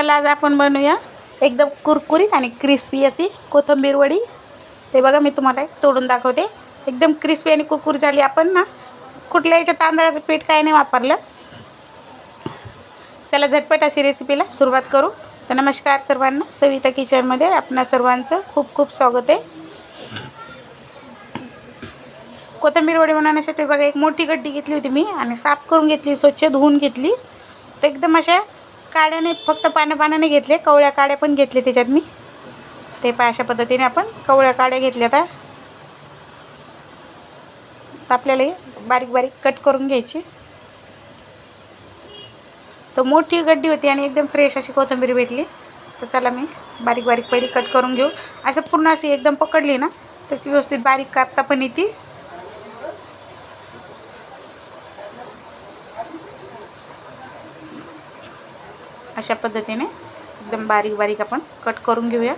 चला आज आपण बनवूया. एकदम कुरकुरीत आणि क्रिस्पी अशी कोथिंबीर वडी. ते बघा मी तुम्हाला एक तोडून दाखवते. एकदम क्रिस्पी आणि कुरकुरी झाली आपण ना. कुठल्या याच्या तांदळाचं पीठ काय नाही वापरलं. चला झटपट अशी रेसिपीला सुरुवात करू. तर नमस्कार सर्वांना. सविता किचनमध्ये आपणा सर्वांचं खूप खूप स्वागत आहे. कोथिंबीर वडी बनवण्यासाठी बघा एक मोठी गड्डी घेतली होती मी आणि साफ करून घेतली स्वच्छ धुवून घेतली. तर एकदम अशा काड्याने फक्त पानं पाण्याने घेतले कवळ्या काड्या पण घेतले त्याच्यात मी. ते पा अशा पद्धतीने आपण कवळ्या काड्या घेतल्या आता. तर आपल्याला बारीक बारीक कट करून घ्यायची. तर मोठी गड्डी होती आणि एकदम फ्रेश अशी कोथिंबीर भेटली. तर चला मी बारीक बारीक पहिली कट करून घेऊ. असं पूर्ण अशी एकदम पकडली ना त्याची व्यवस्थित बारीक कापता पण येते. अशा पद्धतीने एकदम बारीक बारीक आपण कट करून घेऊया.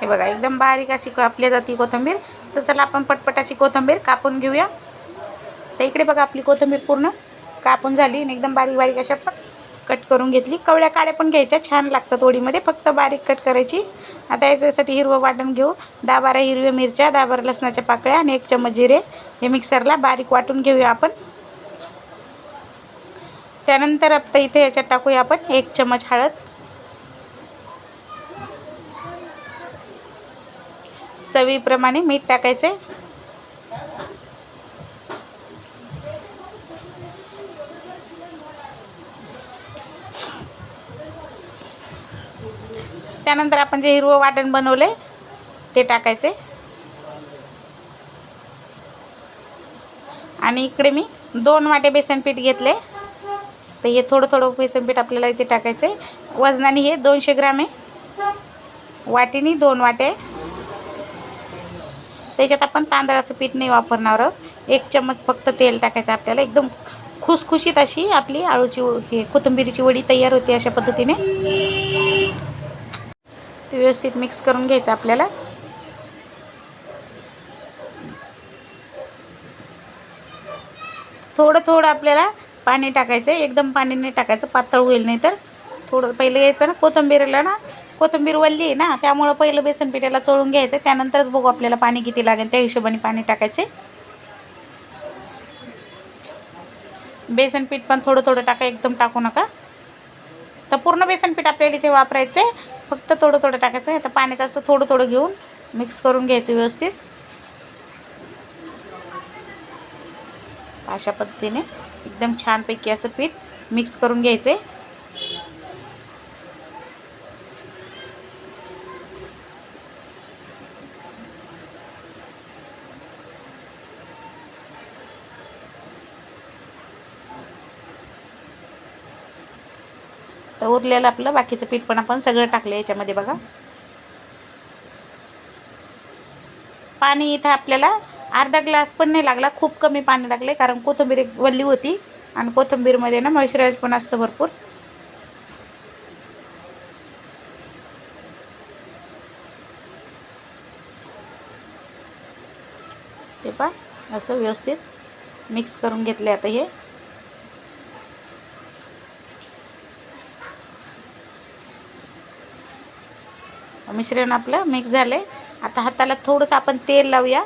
हे बघा एकदम बारीक अशी कापली जाते कोथंबीर. तर चला आपण पटपटाची कोथंबीर कोथिंबीर कापून घेऊया. तर इकडे बघा आपली कोथिंबीर पूर्ण कापून झाली आणि एकदम बारीक बारीक अशा पण कट करून घेतली. कवळ्या काड्या पण घ्यायच्या छान लागतात ओडीमध्ये फक्त बारीक कट करायची. आता याच्यासाठी हिरवं वाटण घेऊ. दहा बारा हिरव्या मिरच्या दहा बारा लसणाच्या पाकळ्या आणि एक चम्मच जिरे हे मिक्सरला बारीक वाटून घेऊया आपण. त्यानंतर आता इथे याच्यात टाकूया आपण एक चम्मच हळद. चवीप्रमाणे मीठ टाकायचे. त्यानंतर आपण जे हिरवं वाटण बनवले ते टाकायचे. आणि इकडे मी दोन वाटे बेसन पीठ घेतले. तर हे थोडं थोडं बेसन पीठ आपल्याला इथे टाकायचं आहे वजनाने हे दोनशे ग्राम आहे. वाटीनी दोन वाटे. त्याच्यात आपण तांदळाचं पीठ नाही वापरणार आहोत. एक चम्मच फक्त तेल टाकायचं आपल्याला. एकदम खुसखुशीत अशी आपली आळूची हे कोथिंबिरीची वडी तयार होते अशा पद्धतीने. ते व्यवस्थित मिक्स करून घ्यायचं आपल्याला. थोडं थोडं आपल्याला पाणी टाकायचं आहे. एकदम पाणी नाही टाकायचं. पातळ होईल नाही तर थोडं पहिले घ्यायचं ना कोथिंबीरला ना कोथिंबीर वल्ली आहे ना त्यामुळं पहिलं बेसन पिठाला चोळून घ्यायचं त्यानंतरच बघू आपल्याला पाणी किती लागेल त्या हिशोबाने पाणी टाकायचे. बेसन पीठ पण थोडं थोडं टाका एकदम टाकू नका. तर पूर्ण बेसन पीठ आपल्याला इथे वापरायचं आहे फक्त थोडं थोडं टाकायचं आहे. तर पाण्याचं असं थोडं थोडं घेऊन मिक्स करून घ्यायचं व्यवस्थित. अशा पद्धतीने एकदम छानपैकी असं पीठ मिक्स करून घ्यायचं आहे तर उरलेलं आपलं बाकीचं पीठ पण आपण सगळं टाकलं याच्यामध्ये बघा. पाणी इथं आपल्याला अर्धा ग्लास पण नाही लागला खूप कमी पाणी लागले कारण कोथिंबीर एक वल्ली होती आणि कोथिंबीरमध्ये ना मॉइश्चराईज पण असतं भरपूर. ते पा असं व्यवस्थित मिक्स करून घेतले आता हे. मिश्रण आपलं मिक्स झालं आहे आता हाताला थोडंसं आपण तेल लावूया.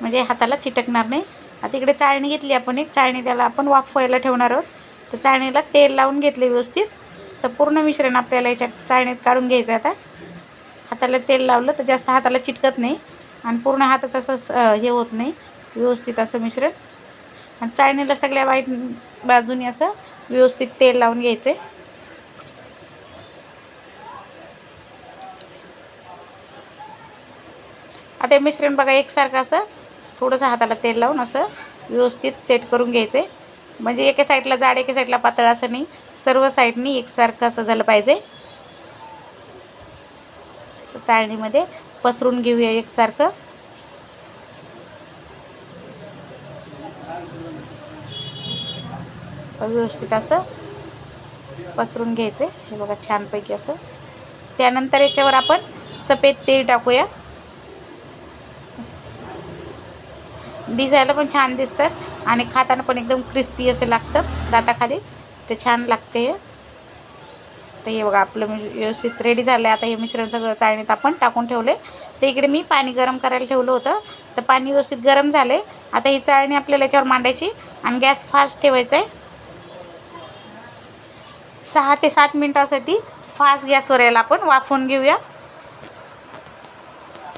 म्हणजे हाताला चिटकणार नाही. आता इकडे चाळणी घेतली आपण एक. चाळणी त्याला आपण वाफवायला ठेवणार आहोत. तर चाळणीला तेल लावून घेतले व्यवस्थित. तर पूर्ण मिश्रण आपल्याला याच्यात चाळणीत काढून घ्यायचं आता. हाताला तेल लावलं तर जास्त हाताला चिटकत नाही. आणि पूर्ण हाताचं असं हे होत नाही. व्यवस्थित असं मिश्रण. आणि चाळणीला सगळ्या वाईट बाजूनी असं व्यवस्थित तेल लावून घ्यायचं आहे ते मिश्रण बघा एकसारखं असं थोडंसं हाताला तेल लावून असं व्यवस्थित सेट करून घ्यायचं. आहे म्हणजे एका साईडला जाड एका साईडला पातळ असं नाही. सर्व साईडनी एकसारखं असं झालं पाहिजे. चाळणीमध्ये पसरून घेऊया एकसारखं. व्यवस्थित असं पसरून घ्यायचे. हे बघा छानपैकी असं. त्यानंतर याच्यावर आपण सफेद तेल टाकूया. दिसायला पण छान दिसतात आणि खाताना पण एकदम क्रिस्पी असं लागतं. दाताखाली ते छान लागते हे. तर हे बघा आपलं म्हणजे व्यवस्थित रेडी झालं आहे आता हे मिश्रण सगळं चाळणीत आपण टाकून ठेवले तर इकडे मी पाणी गरम करायला ठेवलं होतं. तर पाणी व्यवस्थित गरम झाले आता ही चाळणी आपल्याला याच्यावर मांडायची आणि गॅस फास्ट ठेवायचा आहे सहा ते सात मिनटासाठी फास्ट गॅसवर यायला आपण वाफवून घेऊया.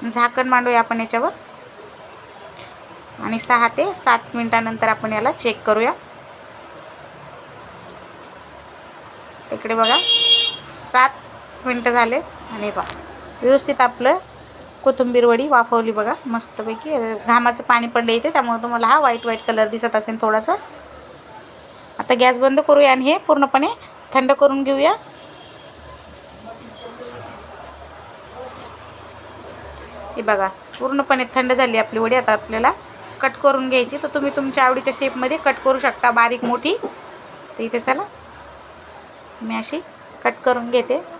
झाकण मांडूया आपण याच्यावर. आणि सहा ते सात मिनटानंतर आपण याला चेक करूया. तिकडे बघा सात मिनटं झाले. आणि बा व्यवस्थित आपलं कोथिंबीर वडी वाफवली बघा मस्तपैकी. घामाचं पाणी पडलं इथे त्यामुळे तुम्हाला हा व्हाईट व्हाईट कलर दिसत असेल थोडासा. आता गॅस बंद करूया आणि हे पूर्णपणे थंड करून घेऊया. हे बघा पूर्णपणे थंड झाली आपली वडी. आता आपल्याला कट करून घ्यायची. तर तुम्ही तुमच्या आवडीच्या शेपमध्ये कट करू शकता. बारीक मोठी. तर इथे चला. मी अशी कट करून घेते.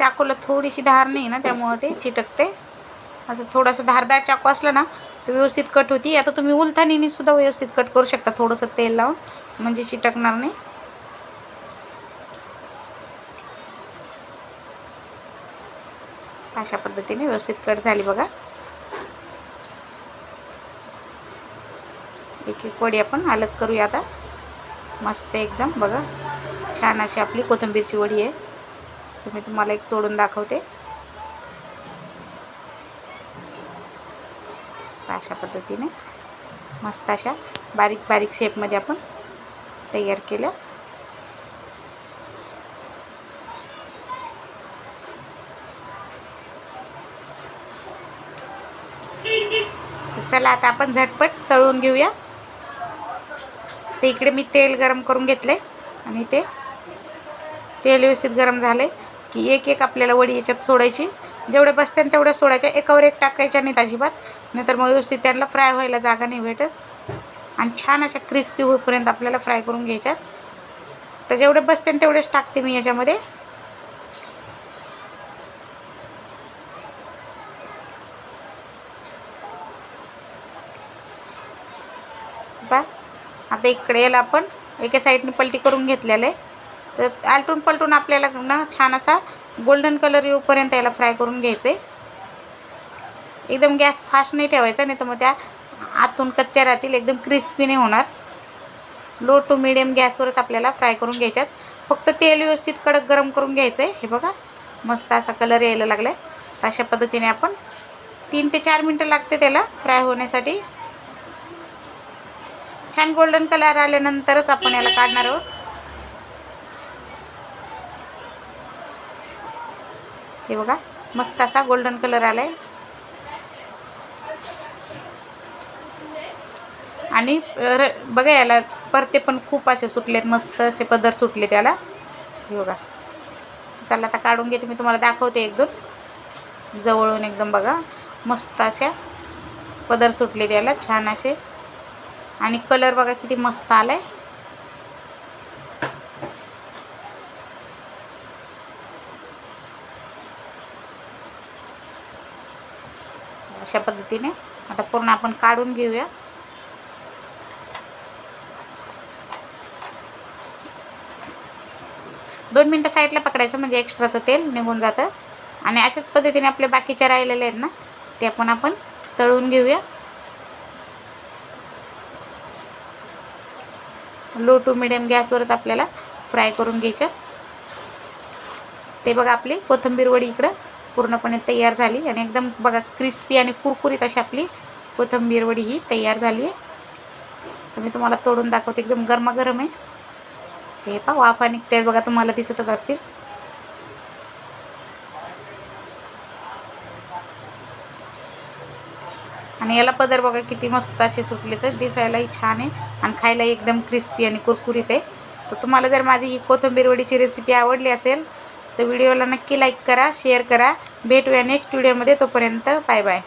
चाकूला थोडीशी धार नाही ना त्यामुळं ते चिटकते. असं थोडंसं धारदार चाकू असलं ना तर व्यवस्थित कट होती. आता तुम्ही उलथानीने सुद्धा व्यवस्थित कट करू शकता थोडंसं तेल लावून. म्हणजे चिटकणार नाही. अशा पद्धतीने व्यवस्थित कट झाली बघा. एक एक वडी आपण अलग करूया आता. मस्त एकदम बघा. छान अशी आपली कोथिंबीरची वडी आहे. तर मी तुम्हाला एक तोडून दाखवते. अशा पद्धतीने मस्त अशा बारीक बारीक शेपमध्ये आपण तयार केल्या. चला आता आपण झटपट तळून घेऊया. ते इकडे मी तेल गरम करून घेतले आणि ते तेल व्यवस्थित गरम झाले की एक एक आपल्याला वडी याच्यात सोडायची. जेवढे बसते तेवढ्या सोडायच्या. एकावर एक टाकायच्या नाहीत अजिबात. नाहीतर मग व्यवस्थित त्यांना फ्राय व्हायला जागा नाही भेटत. आणि छान अशा क्रिस्पी होईपर्यंत आपल्याला फ्राय करून घ्यायच्यात. तर जेवढे बसते तेवढेच टाकते मी याच्यामध्ये. आता इकडे याला आपण एका साईडने पलटी करून घेतलेलं आहे. तर आलटून पलटून आपल्याला ना छान असा गोल्डन कलर येऊपर्यंत याला फ्राय करून घ्यायचे. आहे एकदम गॅस फास्ट नाही ठेवायचा नाही तर मग त्या आतून कच्च्या राहतील एकदम क्रिस्पी नाही होणार. लो टू मिडियम गॅसवरच आपल्याला फ्राय करून घ्यायच्यात. फक्त तेल व्यवस्थित कडक गरम करून घ्यायचं आहे हे बघा मस्त असा कलर यायला लागला आहे अशा पद्धतीने आपण तीन ते चार मिनटं लागते त्याला फ्राय होण्यासाठी. छान गोल्डन कलर आल्यानंतरच आपण याला काढणार आहोत. हे बघा मस्त असा गोल्डन कलर आला आहे आणि र बघा याला परते पण खूप असे सुटलेत मस्त असे पदर सुटले त्याला हे बघा. चला आता काढून घेते मी तुम्हाला दाखवते एक दोन जवळून एकदम बघा. मस्त अशा पदर सुटले त्याला छान असे. आणि कलर बघा किती मस्त आला आहे अशा पद्धतीने. आता पूर्ण आपण काढून घेऊया. दोन मिनटं साईडला पकडायचं म्हणजे एक्स्ट्राचं तेल निघून जातं. आणि अशाच पद्धतीने आपले बाकीचे राहिलेले आहेत ना ते पण आपण तळून घेऊया. लो टू मिडियम गॅसवरच आपल्याला फ्राय करून घ्यायच्या ते बघा आपली कोथिंबीर वडी इकडं. पूर्णपणे तयार झाली. आणि एकदम बघा क्रिस्पी आणि कुरकुरीत अशी आपली कोथंबीर वडी ही तयार झाली आहे. तर मी तुम्हाला तोडून दाखवते. एकदम गरमागरम आहे. ते पा आणि ते बघा तुम्हाला दिसतच असतील. आणि याला पदर बघा किती मस्त असे सुटले तर दिसायलाही छान आहे आणि खायलाही एकदम क्रिस्पी आणि कुरकुरीत आहे. तर तुम्हाला जर माझी ही कोथंबीर वडीची रेसिपी आवडली असेल तर व्हिडिओला नक्की लाईक करा शेअर करा. भेटूया नेक्स्ट व्हिडिओमध्ये तोपर्यंत बाय बाय.